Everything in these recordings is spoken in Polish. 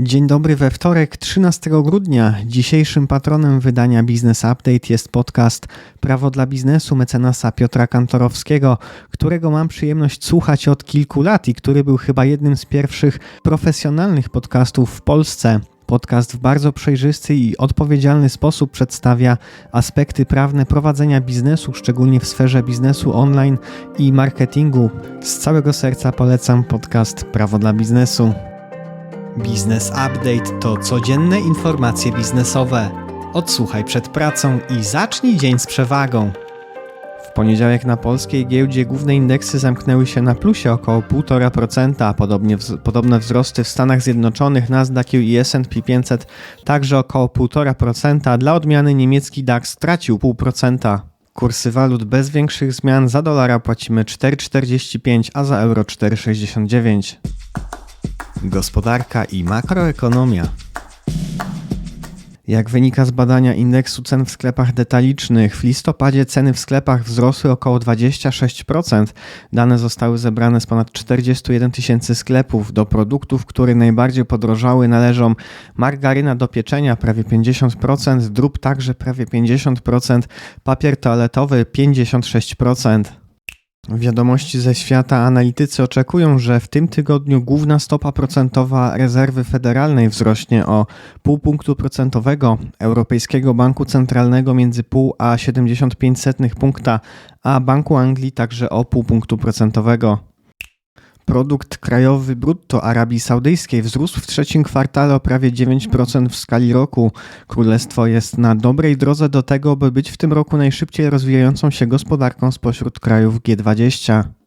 Dzień dobry we wtorek, 13 grudnia. Dzisiejszym patronem wydania Business Update jest podcast Prawo dla biznesu mecenasa Piotra Kantorowskiego, którego mam przyjemność słuchać od kilku lat i który był chyba jednym z pierwszych profesjonalnych podcastów w Polsce. Podcast w bardzo przejrzysty i odpowiedzialny sposób przedstawia aspekty prawne prowadzenia biznesu, szczególnie w sferze biznesu online i marketingu. Z całego serca polecam podcast Prawo dla biznesu. Biznes Update to codzienne informacje biznesowe. Odsłuchaj przed pracą i zacznij dzień z przewagą. W poniedziałek na polskiej giełdzie główne indeksy zamknęły się na plusie około 1,5%, podobnie podobne wzrosty w Stanach Zjednoczonych Nasdaq i S&P 500 także około 1,5%, dla odmiany niemiecki DAX stracił 0,5%. Kursy walut bez większych zmian za dolara płacimy 4,45, a za euro 4,69. Gospodarka i makroekonomia. Jak wynika z badania indeksu cen w sklepach detalicznych, w listopadzie ceny w sklepach wzrosły około 26%. Dane zostały zebrane z ponad 41 tysięcy sklepów. Do produktów, które najbardziej podrożały należą margaryna do pieczenia prawie 50%, drób także prawie 50%, papier toaletowy 56%. Wiadomości ze świata analitycy oczekują, że w tym tygodniu główna stopa procentowa rezerwy federalnej wzrośnie o pół punktu procentowego, Europejskiego Banku Centralnego między pół a 75 punkta, a Banku Anglii także o pół punktu procentowego. Produkt krajowy brutto Arabii Saudyjskiej wzrósł w trzecim kwartale o prawie 9% w skali roku. Królestwo jest na dobrej drodze do tego, by być w tym roku najszybciej rozwijającą się gospodarką spośród krajów G20.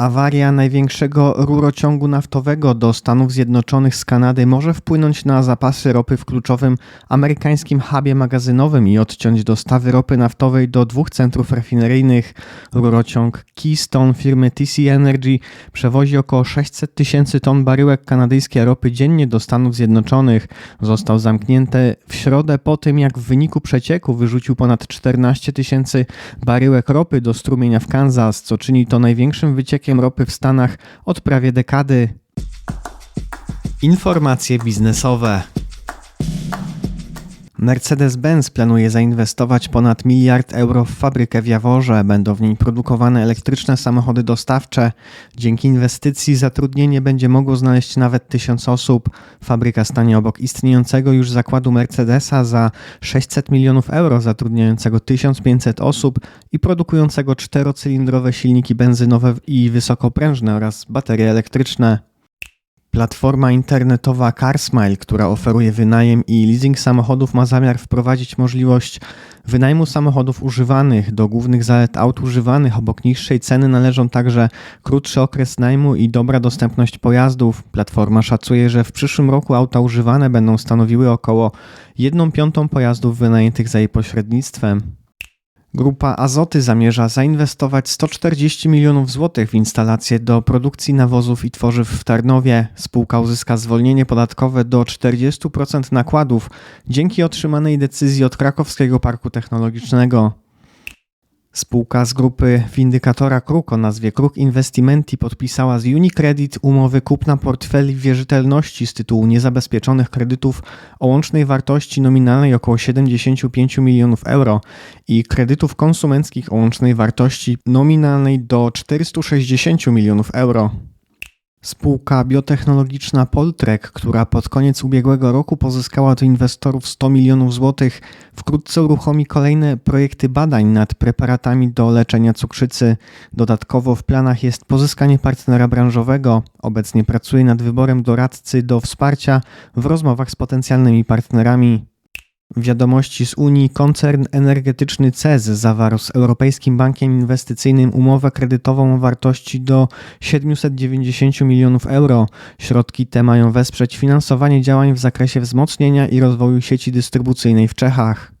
Awaria największego rurociągu naftowego do Stanów Zjednoczonych z Kanady może wpłynąć na zapasy ropy w kluczowym amerykańskim hubie magazynowym i odciąć dostawy ropy naftowej do dwóch centrów rafineryjnych. Rurociąg Keystone firmy TC Energy przewozi około 600 tysięcy ton baryłek kanadyjskiej ropy dziennie do Stanów Zjednoczonych. Został zamknięty w środę po tym, jak w wyniku przecieku wyrzucił ponad 14 tysięcy baryłek ropy do strumienia w Kansas, co czyni to największym wyciekiem ropy w Stanach od prawie dekady. Informacje biznesowe. Mercedes-Benz planuje zainwestować ponad miliard euro w fabrykę w Jaworze. Będą w niej produkowane elektryczne samochody dostawcze. Dzięki inwestycji zatrudnienie będzie mogło znaleźć nawet tysiąc osób. Fabryka stanie obok istniejącego już zakładu Mercedesa za 600 milionów euro, zatrudniającego 1500 osób i produkującego czterocylindrowe silniki benzynowe i wysokoprężne oraz baterie elektryczne. Platforma internetowa CarSmile, która oferuje wynajem i leasing samochodów, ma zamiar wprowadzić możliwość wynajmu samochodów używanych. Do głównych zalet aut używanych obok niższej ceny należą także krótszy okres najmu i dobra dostępność pojazdów. Platforma szacuje, że w przyszłym roku auta używane będą stanowiły około 1 piątą pojazdów wynajętych za jej pośrednictwem. Grupa Azoty zamierza zainwestować 140 milionów złotych w instalacje do produkcji nawozów i tworzyw w Tarnowie. Spółka uzyska zwolnienie podatkowe do 40% nakładów dzięki otrzymanej decyzji od Krakowskiego Parku Technologicznego. Spółka z grupy windykatora Kruk o nazwie Kruk Investimenti podpisała z Unicredit umowy kupna portfeli wierzytelności z tytułu niezabezpieczonych kredytów o łącznej wartości nominalnej około 75 milionów euro i kredytów konsumenckich o łącznej wartości nominalnej do 460 milionów euro. Spółka biotechnologiczna Poltrek, która pod koniec ubiegłego roku pozyskała od inwestorów 100 milionów złotych, wkrótce uruchomi kolejne projekty badań nad preparatami do leczenia cukrzycy. Dodatkowo w planach jest pozyskanie partnera branżowego. Obecnie pracuje nad wyborem doradcy do wsparcia w rozmowach z potencjalnymi partnerami. Wiadomości z Unii koncern energetyczny CEZ zawarł z Europejskim Bankiem Inwestycyjnym umowę kredytową o wartości do 790 milionów euro. Środki te mają wesprzeć finansowanie działań w zakresie wzmocnienia i rozwoju sieci dystrybucyjnej w Czechach.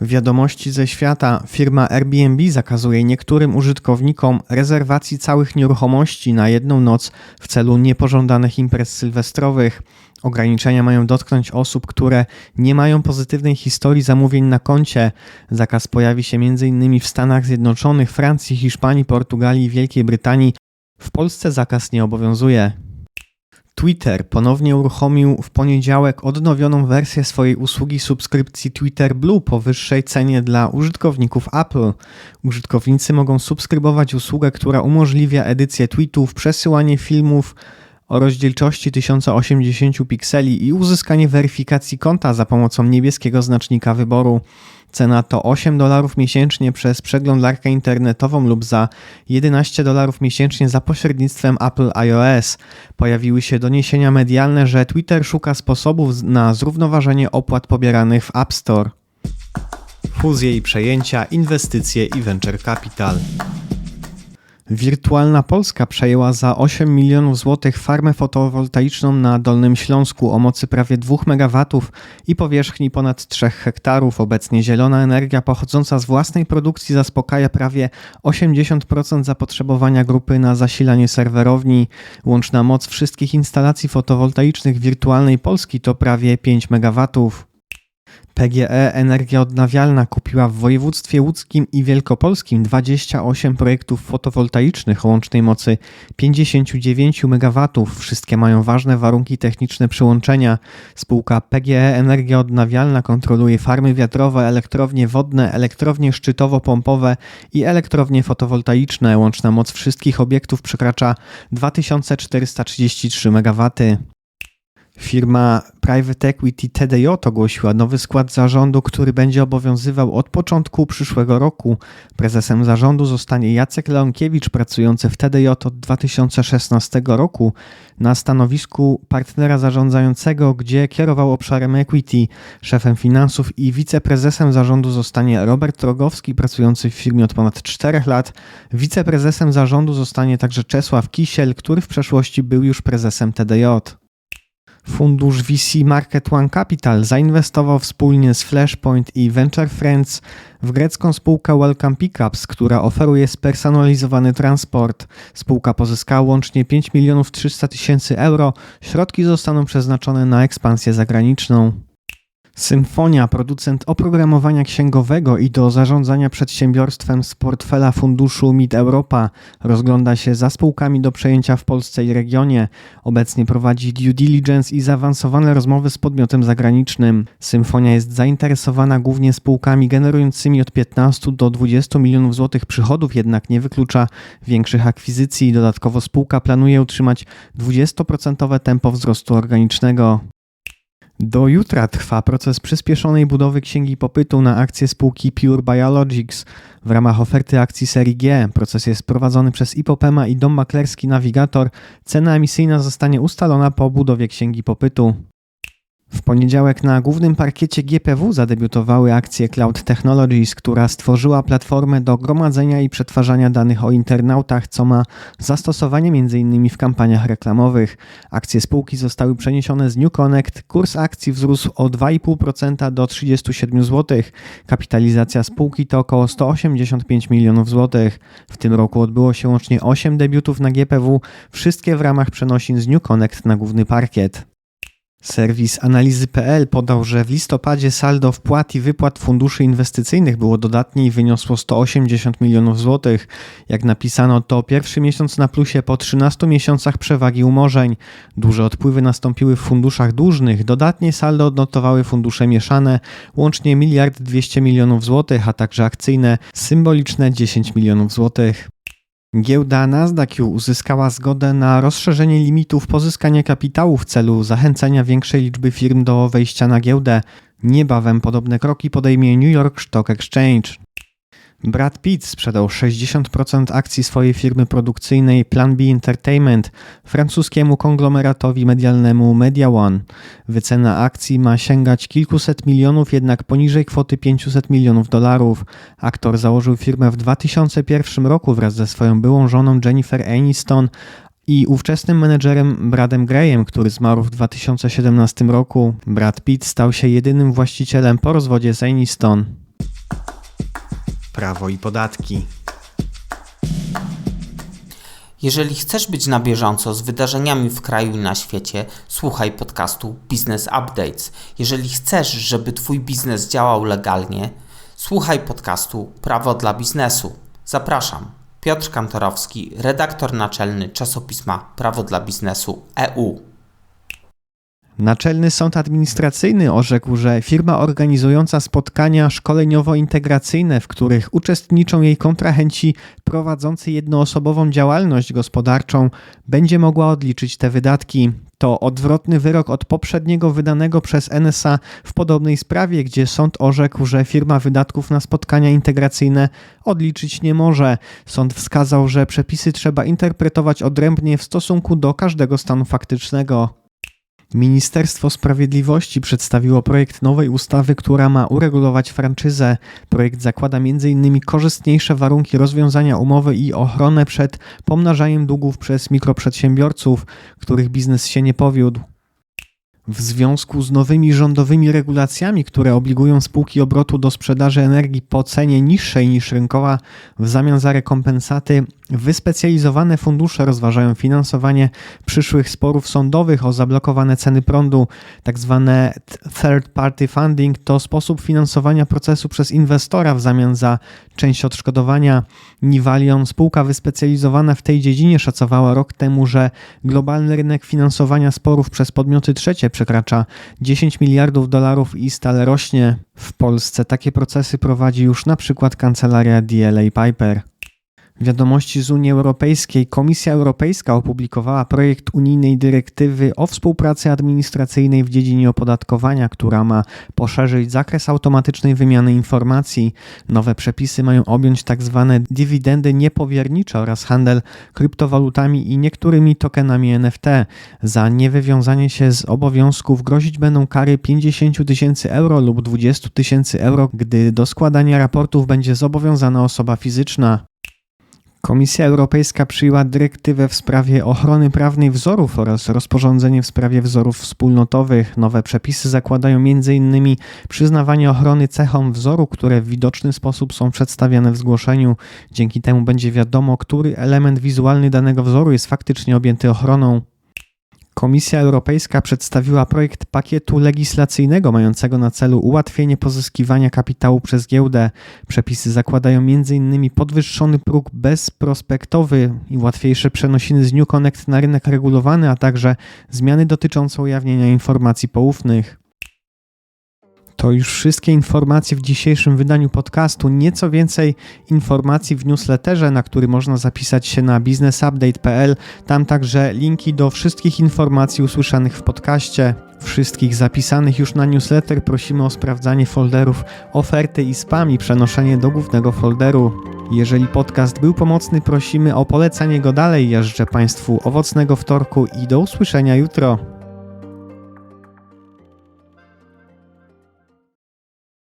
Wiadomości ze świata. Firma Airbnb zakazuje niektórym użytkownikom rezerwacji całych nieruchomości na jedną noc w celu niepożądanych imprez sylwestrowych. Ograniczenia mają dotknąć osób, które nie mają pozytywnej historii zamówień na koncie. Zakaz pojawi się m.in. w Stanach Zjednoczonych, Francji, Hiszpanii, Portugalii i Wielkiej Brytanii. W Polsce zakaz nie obowiązuje. Twitter ponownie uruchomił w poniedziałek odnowioną wersję swojej usługi subskrypcji Twitter Blue po wyższej cenie dla użytkowników Apple. Użytkownicy mogą subskrybować usługę, która umożliwia edycję tweetów, przesyłanie filmów o rozdzielczości 1080 pikseli i uzyskanie weryfikacji konta za pomocą niebieskiego znacznika wyboru. Cena to 8 dolarów miesięcznie przez przeglądarkę internetową lub za 11 dolarów miesięcznie za pośrednictwem Apple iOS. Pojawiły się doniesienia medialne, że Twitter szuka sposobów na zrównoważenie opłat pobieranych w App Store. Fuzje i przejęcia, inwestycje i venture capital. Wirtualna Polska przejęła za 8 milionów złotych farmę fotowoltaiczną na Dolnym Śląsku o mocy prawie 2 MW i powierzchni ponad 3 hektarów. Obecnie zielona energia pochodząca z własnej produkcji zaspokaja prawie 80% zapotrzebowania grupy na zasilanie serwerowni. Łączna moc wszystkich instalacji fotowoltaicznych Wirtualnej Polski to prawie 5 MW. PGE Energia Odnawialna kupiła w województwie łódzkim i wielkopolskim 28 projektów fotowoltaicznych o łącznej mocy 59 MW. Wszystkie mają ważne warunki techniczne przyłączenia. Spółka PGE Energia Odnawialna kontroluje farmy wiatrowe, elektrownie wodne, elektrownie szczytowo-pompowe i elektrownie fotowoltaiczne. Łączna moc wszystkich obiektów przekracza 2433 MW. Firma Private Equity TDJ ogłosiła nowy skład zarządu, który będzie obowiązywał od początku przyszłego roku. Prezesem zarządu zostanie Jacek Leonkiewicz, pracujący w TDJ od 2016 roku na stanowisku partnera zarządzającego, gdzie kierował obszarem equity. Szefem finansów i wiceprezesem zarządu zostanie Robert Rogowski, pracujący w firmie od ponad 4 lat. Wiceprezesem zarządu zostanie także Czesław Kisiel, który w przeszłości był już prezesem TDJ. Fundusz VC Market One Capital zainwestował wspólnie z Flashpoint i Venture Friends w grecką spółkę Welcome Pickups, która oferuje spersonalizowany transport. Spółka pozyskała łącznie 5 milionów 300 tysięcy euro. Środki zostaną przeznaczone na ekspansję zagraniczną. Symfonia, producent oprogramowania księgowego i do zarządzania przedsiębiorstwem z portfela funduszu Mid Europa, rozgląda się za spółkami do przejęcia w Polsce i regionie. Obecnie prowadzi due diligence i zaawansowane rozmowy z podmiotem zagranicznym. Symfonia jest zainteresowana głównie spółkami generującymi od 15 do 20 milionów złotych przychodów, jednak nie wyklucza większych akwizycji. Dodatkowo spółka planuje utrzymać 20% tempo wzrostu organicznego. Do jutra trwa proces przyspieszonej budowy księgi popytu na akcje spółki Pure Biologics w ramach oferty akcji serii G. Proces jest prowadzony przez Ipopema i dom maklerski Navigator. Cena emisyjna zostanie ustalona po budowie księgi popytu. W poniedziałek na głównym parkiecie GPW zadebiutowały akcje Cloud Technologies, która stworzyła platformę do gromadzenia i przetwarzania danych o internautach, co ma zastosowanie m.in. w kampaniach reklamowych. Akcje spółki zostały przeniesione z New Connect. Kurs akcji wzrósł o 2,5% do 37 zł. Kapitalizacja spółki to około 185 milionów złotych. W tym roku odbyło się łącznie 8 debiutów na GPW, wszystkie w ramach przenosin z New Connect na główny parkiet. Serwis analizy.pl podał, że w listopadzie saldo wpłat i wypłat funduszy inwestycyjnych było dodatnie i wyniosło 180 milionów złotych. Jak napisano, to pierwszy miesiąc na plusie po 13 miesiącach przewagi umorzeń. Duże odpływy nastąpiły w funduszach dłużnych. Dodatnie saldo odnotowały fundusze mieszane, łącznie 1 200 milionów złotych, a także akcyjne, symboliczne 10 milionów złotych. Giełda Nasdaq uzyskała zgodę na rozszerzenie limitów pozyskania kapitału w celu zachęcenia większej liczby firm do wejścia na giełdę. Niebawem podobne kroki podejmie New York Stock Exchange. Brad Pitt sprzedał 60% akcji swojej firmy produkcyjnej Plan B Entertainment francuskiemu konglomeratowi medialnemu Media One. Wycena akcji ma sięgać kilkuset milionów, jednak poniżej kwoty 500 milionów dolarów. Aktor założył firmę w 2001 roku wraz ze swoją byłą żoną Jennifer Aniston, i ówczesnym menedżerem Bradem Grayem, który zmarł w 2017 roku. Brad Pitt stał się jedynym właścicielem po rozwodzie z Aniston prawo i podatki. Jeżeli chcesz być na bieżąco z wydarzeniami w kraju i na świecie, słuchaj podcastu Business Updates. Jeżeli chcesz, żeby Twój biznes działał legalnie, słuchaj podcastu Prawo dla biznesu. Zapraszam. Piotr Kantorowski, redaktor naczelny czasopisma Prawo dla biznesu EU. Naczelny Sąd Administracyjny orzekł, że firma organizująca spotkania szkoleniowo-integracyjne, w których uczestniczą jej kontrahenci prowadzący jednoosobową działalność gospodarczą, będzie mogła odliczyć te wydatki. To odwrotny wyrok od poprzedniego wydanego przez NSA w podobnej sprawie, gdzie sąd orzekł, że firma wydatków na spotkania integracyjne odliczyć nie może. Sąd wskazał, że przepisy trzeba interpretować odrębnie w stosunku do każdego stanu faktycznego. Ministerstwo Sprawiedliwości przedstawiło projekt nowej ustawy, która ma uregulować franczyzę. Projekt zakłada m.in. korzystniejsze warunki rozwiązania umowy i ochronę przed pomnażaniem długów przez mikroprzedsiębiorców, których biznes się nie powiódł. W związku z nowymi rządowymi regulacjami, które obligują spółki obrotu do sprzedaży energii po cenie niższej niż rynkowa w zamian za rekompensaty, wyspecjalizowane fundusze rozważają finansowanie przyszłych sporów sądowych o zablokowane ceny prądu. Tak zwane third party funding to sposób finansowania procesu przez inwestora w zamian za część odszkodowania. Nivalion, spółka wyspecjalizowana w tej dziedzinie, szacowała rok temu, że globalny rynek finansowania sporów przez podmioty trzecie przekracza 10 miliardów dolarów i stale rośnie. W Polsce takie procesy prowadzi już na przykład kancelaria DLA Piper. Wiadomości z Unii Europejskiej. Komisja Europejska opublikowała projekt unijnej dyrektywy o współpracy administracyjnej w dziedzinie opodatkowania, która ma poszerzyć zakres automatycznej wymiany informacji. Nowe przepisy mają objąć tzw. Tak dywidendy niepowiernicze oraz handel kryptowalutami i niektórymi tokenami NFT. Za niewywiązanie się z obowiązków grozić będą kary 50 tysięcy euro lub 20 tysięcy euro, gdy do składania raportów będzie zobowiązana osoba fizyczna. Komisja Europejska przyjęła dyrektywę w sprawie ochrony prawnej wzorów oraz rozporządzenie w sprawie wzorów wspólnotowych. Nowe przepisy zakładają m.in. przyznawanie ochrony cechom wzoru, które w widoczny sposób są przedstawiane w zgłoszeniu. Dzięki temu będzie wiadomo, który element wizualny danego wzoru jest faktycznie objęty ochroną. Komisja Europejska przedstawiła projekt pakietu legislacyjnego mającego na celu ułatwienie pozyskiwania kapitału przez giełdę. Przepisy zakładają m.in. podwyższony próg bezprospektowy i łatwiejsze przenosiny z New Connect na rynek regulowany, a także zmiany dotyczące ujawnienia informacji poufnych. To już wszystkie informacje w dzisiejszym wydaniu podcastu. Nieco więcej informacji w newsletterze, na który można zapisać się na businessupdate.pl. Tam także linki do wszystkich informacji usłyszanych w podcaście. Wszystkich zapisanych już na newsletter prosimy o sprawdzanie folderów oferty i spam i przenoszenie do głównego folderu. Jeżeli podcast był pomocny, prosimy o polecanie go dalej. Ja życzę Państwu owocnego wtorku i do usłyszenia jutro.